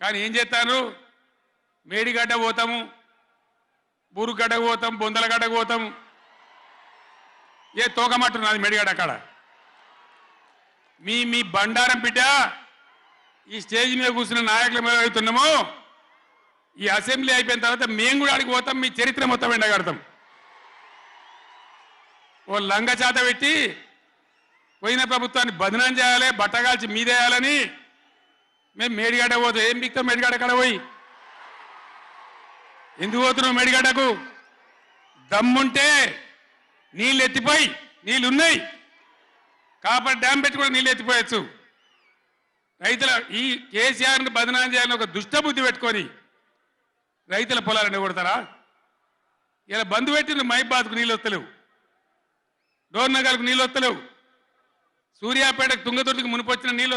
కానీ ఏం చేస్తారు? మేడిగడ్డ పోతాము బూరుగడ్డకు పోతాం బొందలగడ్డకు పోతాం. ఏ తోకమట్టు నాది మేడిగడ్డ అక్కడ మీ మీ బండారం బిడ్డ ఈ స్టేజ్ మీద కూర్చున్న నాయకులు మేము అవుతున్నామో? ఈ అసెంబ్లీ అయిపోయిన తర్వాత మేము కూడా అడిగి పోతాం మీ చరిత్ర మొత్తం ఎండగడతాం. ఓ లంగ చేత పెట్టి పోయిన ప్రభుత్వాన్ని బదనం చేయాలి బట్టగాల్చి మీదేయాలని మేము మేడిగడ్డ పోదు ఏం బిక్తాం మేడిగడ్డ కాడ పోయి? ఎందుకు పోతున్నావు మేడిగడ్డకు దమ్ముంటే నీళ్ళు ఎత్తిపోయి నీళ్ళు ఉన్నాయి కాబట్టి డ్యామ్ పెట్టి కూడా నీళ్ళు ఎత్తిపోయచ్చు. రైతుల ఈ కేసీఆర్ని బదనాం చేయాలని ఒక దుష్టబుద్ధి పెట్టుకొని రైతుల పొలాలను కొడతారా ఇలా బంధు పెట్టిన మైబాద్కు నీళ్ళు వస్తలేవు. డోర్నగర్కు నీళ్ళు వస్తలేవు. సూర్యాపేటకు తుంగతుర్తికి మునిపొచ్చిన నీళ్ళు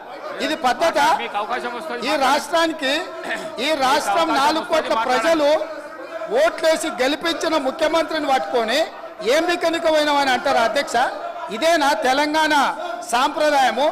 ఇది పద్ధత. ఈ రాష్ట్రానికి ఈ రాష్ట్రం నాలుగు కోట్ల ప్రజలు ఓట్లేసి గెలిపించిన ముఖ్యమంత్రిని పట్టుకొని ఏం మీకనిక పోయినావని అంటారా అధ్యక్ష? ఇదేనా తెలంగాణ సాంప్రదాయము?